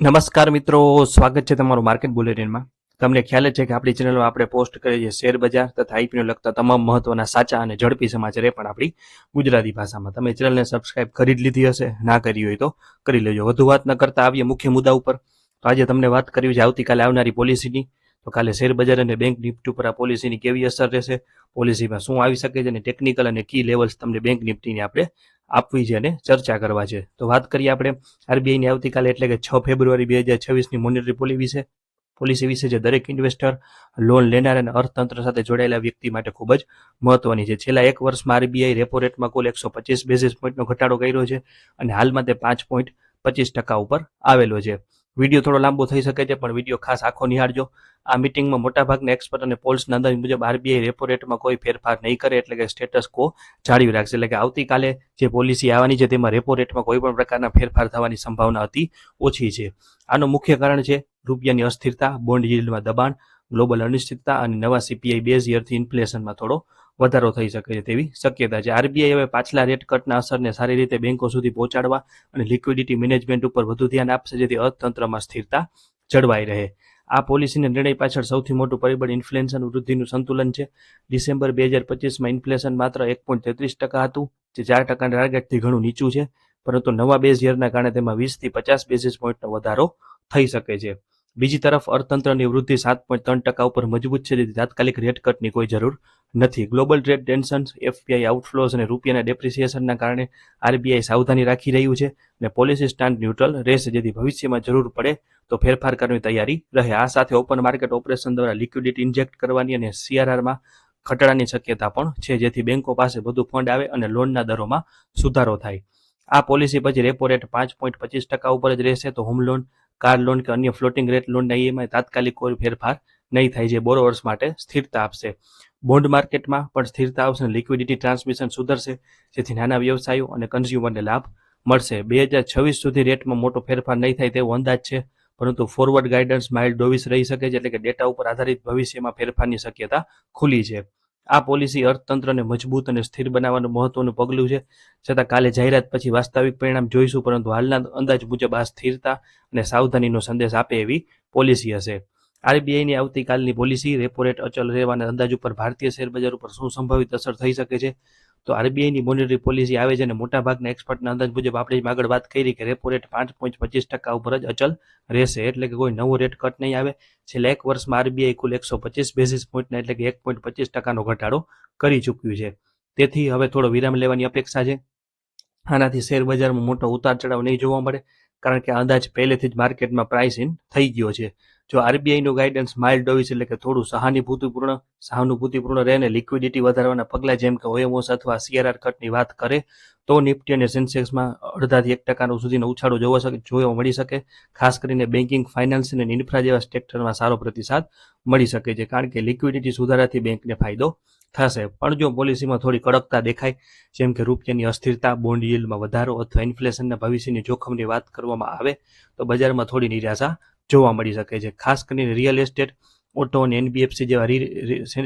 નમસ્કાર મિત્રો, સ્વાગત છે તમારું માર્કેટ બુલેટિનમાં. તમને ખ્યાલ છે કે આપણી ચેનલમાં આપણે પોસ્ટ કરીએ છીએ શેર બજાર તથા આઈપીઓ લગતા તમામ મહત્વના સાચા અને ઝડપી સમાચાર એ પણ આપણી ગુજરાતી ભાષામાં. તમે ચેનલને સબસ્ક્રાઇબ કરી જ લીધી હશે, ના કરી હોય તો કરી લેજો. વધુ વાત ન કરતા આવીએ મુખ્ય મુદ્દા ઉપર. તો આજે તમને વાત કરવી છે આવતીકાલે આવનારી પોલિસીની તો કાલે શેર બજાર અને બેંક નિફ્ટી ઉપર આ પોલિસીની કેવી અસર રહેશે? પોલિસીમાં શું આવી શકે છે અને ટેકનિકલ અને કી લેવલ્સ તમને બેંક નિફ્ટીની આપણે આપવી છે અને ચર્ચા કરવા છે. તો વાત કરીએ આપણે આરબીઆઈની આવતીકાલે એટલે કે છ ફેબ્રુઆરી બે હજાર છવ્વીસની મોનિટરી પોલિસી વિશે. પોલિસી વિશે જે દરેક ઇન્વેસ્ટર લોન લેનાર અને અર્થતંત્ર સાથે જોડાયેલા વ્યક્તિ માટે ખૂબ જ મહત્વની છે. છેલ્લા એક વર્ષમાં આરબીઆઈ રેપો રેટમાં કુલ એકસો પચીસ બેઝિસ પોઈન્ટનો ઘટાડો કર્યો છે અને હાલમાં તે પાંચ પોઈન્ટ પચીસ ટકા ઉપર આવેલો છે. વીડિયો થોડો લાંબો થઈ શકે છે, પણ વીડિયો ખાસ આખો નિહાળજો. આ મિટિંગમાં મોટાભાગના એક્સપર્ટ અને પોલ્સના અંદાજ મુજબ આરબીઆઈ રેપો રેટમાં કોઈ ફેરફાર નહીં કરે એટલે કે સ્ટેટસ કો જાળવી રાખશે. એટલે કે આવતીકાલે જે પોલિસી આવવાની છે, તેમાં રેપો રેટમાં કોઈ પણ પ્રકારના ફેરફાર થવાની સંભાવના અતિ ઓછી છે. આનું મુખ્ય કારણ છે રૂપિયાની અસ્થિરતા બોન્ડ yieldમાં દબાણ ગ્લોબલ અનિશ્ચિતતા અને નવા સીપીઆઈ બેઝ યરથી ઇન્ફ્લેશનમાં થોડો વધારો થઈ શકે છે તેવી શક્યતા છે. આરબીઆઈ હવે પાછલા રેટ કટના અસરને સારી રીતે બેંકો સુધી પહોંચાડવા અને લિક્વિડિટી મેનેજમેન્ટ ઉપર વધુ ધ્યાન આપશે, જેથી અર્થતંત્રમાં સ્થિરતા જળવાઈ રહે. આ પોલિસીના નિર્ણય પાછળ સૌથી મોટું પરિબળ ઇન્ફ્લેશન વૃદ્ધિનું સંતુલન છે. ડિસેમ્બર બે હજાર પચીસમાં ઇન્ફ્લેશન માત્ર એક પોઈન્ટ તેત્રીસ ટકા હતું, જે ચાર ટકાના ટાર્ગેટથી ઘણું નીચું છે, પરંતુ નવા બેઝ યરના કારણે તેમાં વીસથી પચાસ બેઝિસ પોઈન્ટનો વધારો થઈ શકે છે. બીજી તરફ અર્થતંત્રની વૃદ્ધિ સાત પોઈન્ટ ત્રણ ટકા ઉપર મજબૂત છે, જેથી તાત્કાલિક રેટ કટની કોઈ જરૂર નથી. Global trade tension FPI outflows અને રૂપિયાના ડેપ્રિસિએશનના કારણે આરબીઆઈ સાવધાની રાખી રહ્યું છે અને પોલિસી સ્ટાન્ડ ન્યુટ્રલ રહેશે, જેથી ભવિષ્યમાં જરૂર પડે તો ફેરફાર કરવાની તૈયારી રહે. આ સાથે ઓપન માર્કેટ ઓપરેશન દ્વારા લિક્વિડિટી ઇન્જેક્ટ કરવાની અને સીઆરઆરમાં ઘટાડાની શક્યતા પણ છે, જેથી બેંકો પાસે વધુ ફંડ આવે અને લોનના દરોમાં સુધારો થાય. આ પોલિસી પછી રેપો રેટ પાંચ પોઈન્ટ પચીસ ટકા ઉપર જ રહેશે, તો હોમ લોન કાર લોન કે અન્ય ફ્લોટિંગ રેટ લોનના ઈએમઆઈ તાત્કાલિક કોઈ ફેરફાર નહીં થાય જે બોરોવર્સ માટે સ્થિરતા આપશે. બોન્ડ માર્કેટમાં પણ સ્થિરતા આવશે અને લિક્વિડિટી ટ્રાન્સમિશન સુધરશે, જેથી નાના વ્યવસાયો અને કન્ઝ્યુમરને લાભ મળશે. બે હજાર છવ્વીસ સુધી રેટમાં મોટો ફેરફાર નહીં થાય તેવો અંદાજ છે, પરંતુ ફોરવર્ડ ગાઈડન્સ માઇલ્ડ ડોવિસ રહી શકે છે, એટલે કે ડેટા ઉપર આધારિત ભવિષ્યમાં ફેરફારની શક્યતા ખુલી છે. આ પોલિસી અર્થતંત્રને મજબૂત અને સ્થિર બનાવવાનું મહત્વનું પગલું છે. છતાં કાલે જાહેરાત પછી વાસ્તવિક પરિણામ જોઈશું, પરંતુ હાલના અંદાજ મુજબ આ સ્થિરતા અને સાવધાનીનો સંદેશ આપે એવી પોલિસી હશે. આરબીઆઈની આવતીકાલની પોલિસી રેપો રેટ અચલ રહેવાના અંદાજ ઉપર ભારતીય શેરબજાર ઉપર શું સંભવિત અસર થઈ શકે છે? તો આરબીઆઈની મોનિટરી પોલિસી આવે છે અને મોટાભાગના એક્સપર્ટના અંદાજ મુજબ આપણે આગળ વાત કરી કે રેપો રેટ પાંચ પોઈન્ટ પચીસ ટકા ઉપર જ અચલ રહેશે. એટલે કે કોઈ નવો રેટ કટ નહીં આવે. છેલ્લા એક વર્ષમાં આરબીઆઈ કુલ એકસો પચીસ બેસીસ પોઈન્ટના એટલે કે એક પોઈન્ટ પચીસ ટકાનો ઘટાડો કરી ચૂક્યું છે. તેથી હવે થોડો વિરામ લેવાની અપેક્ષા છે. આનાથી શેર બજારમાં મોટો ઉતાર ચઢાવ નહીં જોવા મળે, કારણ કે અંદાજ પહેલેથી જ માર્કેટમાં પ્રાઇસ ઇન થઈ ગયો છે. જો આરબીઆઈનું ગાઈડન્સ માઇલ્ડ ડોવિસ એટલે કે થોડું સહાનુભૂતિપૂર્ણ સહાનુભૂતિપૂર્ણ રહે અને લિક્વિડિટી વધારવાના પગલાં જેમ કે ઓએમઓસ અથવા સીઆરઆર કટની વાત કરે, તો નિફ્ટી અને સેન્સેક્સમાં અડધાથી એક ટકાનો સુધીનો ઉછાળો જોવા શકે, જોવા મળી શકે. ખાસ કરીને બેન્કિંગ ફાઇનાન્સ અને ઇન્ફ્રા જેવા સેક્ટરમાં સારો પ્રતિસાદ મળી શકે છે, કારણ કે લિક્વિડિટી સુધારાથી બેંકને ફાયદો થશે. પણ જો પોલિસીમાં થોડી કડકતા દેખાય, જેમ કે રૂપિયાની અસ્થિરતા બોન્ડ yieldમાં વધારો અથવા ઇન્ફ્લેશનના ભવિષ્યની જોખમની વાત કરવામાં આવે, તો બજારમાં થોડી નિરાશા જોવા મળી શકે છે. ખાસ કરીને રિયલ એસ્ટેટ ઓટો અને એનબીએફસી જેવા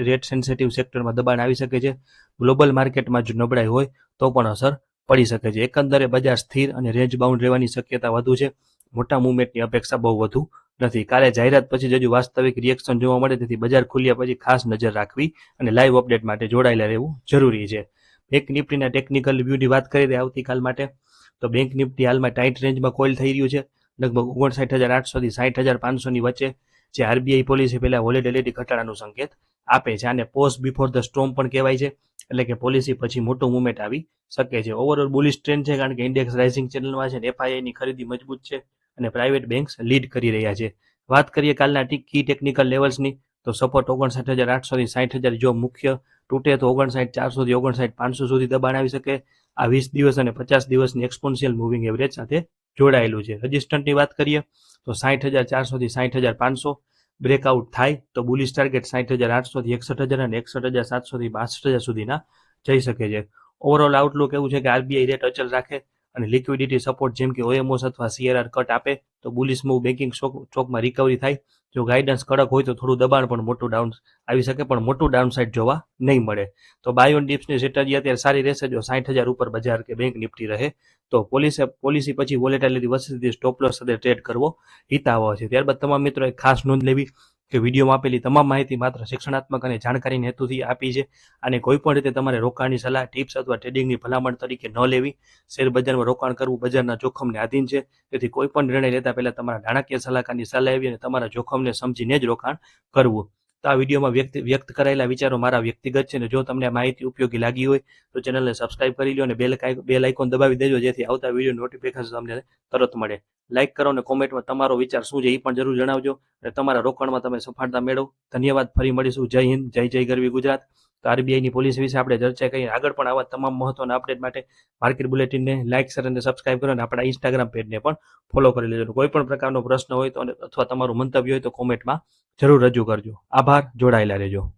રેટ સેન્સિટિવ સેક્ટરમાં દબાણ આવી શકે છે. ગ્લોબલ માર્કેટમાં જો નબળાઈ હોય, તો પણ અસર પડી શકે છે. એકંદરે બજાર સ્થિર અને રેન્જ બાઉન્ડ રહેવાની શક્યતા વધુ છે. મોટા મુવમેન્ટની અપેક્ષા બહુ વધુ નથી. કાલે જાહેરાત પછી હજુ વાસ્તવિક રિએક્શન જોવા મળે, તેથી બજાર ખુલ્યા પછી ખાસ નજર રાખવી અને લાઈવ અપડેટ માટે જોડાયેલા રહેવું જરૂરી છે. બેંક નિફ્ટીના ટેકનિકલ વ્યૂની વાત કરીએ આવતીકાલ માટે. તો બેંક નિફ્ટી હાલમાં ટાઈટ રેન્જમાં કોઇલ થઈ રહ્યું છે. લગભગ ઓગણસાઠ હજાર આઠસોથી સાઠ હજાર પાંચસોની વચ્ચે જે આરબીઆઈ પોલિસી પહેલાં વોલેટિલિટી ઘટાડાનો સંકેત આપે છે. અને પોસ્ટ બિફોર ધ સ્ટોમ પણ કહેવાય છે. એટલે કે પોલિસી પછી મોટું મુવમેન્ટ આવી શકે છે. ઓવરઓલ બુલિશ ટ્રેન્ડ છે કારણ કે ઇન્ડેક્સ રાઇઝિંગ ચેનલમાં છે એફઆઈઆઈની ખરીદી મજબૂત છે અને પ્રાઇવેટ બેંક્સ લીડ કરી રહ્યા છે. વાત કરીએ કાલના કી ટેકનિકલ લેવલ્સની તો સપોર્ટ ઓગણસાઠ હજાર આઠસોથી સાઠ હજાર જો મુખ્ય તૂટે તો ઓગણસાઠ ચારસોથી ઓગણસાઠ પાંચસો સુધી દબાણ આવી શકે. આ વીસ દિવસ અને પચાસ દિવસની એક્સપોન્શિયલ મૂવિંગ એવરેજ સાથે જોડાયેલું છે. રજિસ્ટન્ટની વાત કરીએ તો સાઠ હજાર ચારસોથી સાઠ હજાર પાંચસો બ્રેકઆઉટ થાય તો બુલિશ ટાર્ગેટ સાઠ હજાર આઠસોથી એકસઠ હજાર અને એકસઠ હજાર સાતસોથી બાસઠ હજાર સુધીના જઈ શકે છે. ઓવરઓલ આઉટલુક એવું છે કે આરબીઆઈ રેટ અચલ રાખે અને લિક્વિડિટી સપોર્ટ જેમ કે ઓએમઓસ અથવા સીઆરઆર કટ આપે તો બુલિશ મૂવ બેન્કિંગ ચોકમાં રિકવરી થાય જો ગાઈડન્સ કડક હોય તો થોડું દબાણ પણ મોટું ડાઉન આવી શકે, પણ મોટું ડાઉન સાઇડ જોવા નહીં મળે. તો બાયોન ડિપ્સની સ્ટ્રેટજી અત્યારે સારી રહેશે, જો સાઠ હજાર ઉપર બજાર કે બેંક નિફ્ટી રહે, તો પોલિસી પોલિસી પછી વોલેટાલિટી વસ્તુથી સ્ટોપ લોસ સાથે ટ્રેડ કરવો હિતાવહ છે. ત્યારબાદ તમામ મિત્રો એક ખાસ નોંધ લેવી કે વિડીયોમાં આપેલી તમામ માહિતી માત્ર શિક્ષણાત્મક અને જાણકારીને હેતુથી આપી છે. અને કોઈ પણ રીતે તમારે રોકાણની સલાહ ટિપ્સ અથવા ટ્રેડિંગની ભલામણ તરીકે ન લેવી. શેર બજારમાં રોકાણ કરવું બજારના જોખમને આધીન છે. તેથી કોઈ પણ નિર્ણય લેતા પહેલા તમારા નાણાકીય સલાહકારની સલાહ લેવી અને તમારા જોખમને સમજીને જ રોકાણ કરવું. તો આ વિડીયોમાં વ્યક્ત વ્યક્ત કરાયેલા વિચારો મારા વ્યક્તિગત છે અને જો તમને માહિતી ઉપયોગી લાગી હોય, તો ચેનલને સબસ્ક્રાઇબ કરી લો અને બેલ બેલ આઇકોન દબાવી દેજો જેથી આવતા વીડિયો નોટિફિકેશન તમને તરત મળે. લાઇક કરો અને કોમેન્ટમાં તમારો વિચાર શું છે એ પણ જરૂર જણાવજો. અને તમારા રોકાણમાં તમે સફળતા મેળવો. ધન્યવાદ, ફરી મળીશું. જય હિન્દ, જય જય ગરવી ગુજરાત. તો આરબીઆઈની પોલિસી વિશે આપણે ચર્ચા કરી. આગળ પણ આવા તમામ મહત્વના અપડેટ માટે માર્કેટ બુલેટિનને લાઇક શેર અને સબસ્ક્રાઇબ કરો અને આપણા ઇન્સ્ટાગ્રામ પેજને પણ ફોલો કરી લેજો. કોઈ પણ પ્રકારનો પ્રશ્ન હોય તો અથવા તમારું મંતવ્ય હોય તો કોમેન્ટમાં જરૂર રજૂ કરજો. આભાર, જોડાયેલા રહેજો.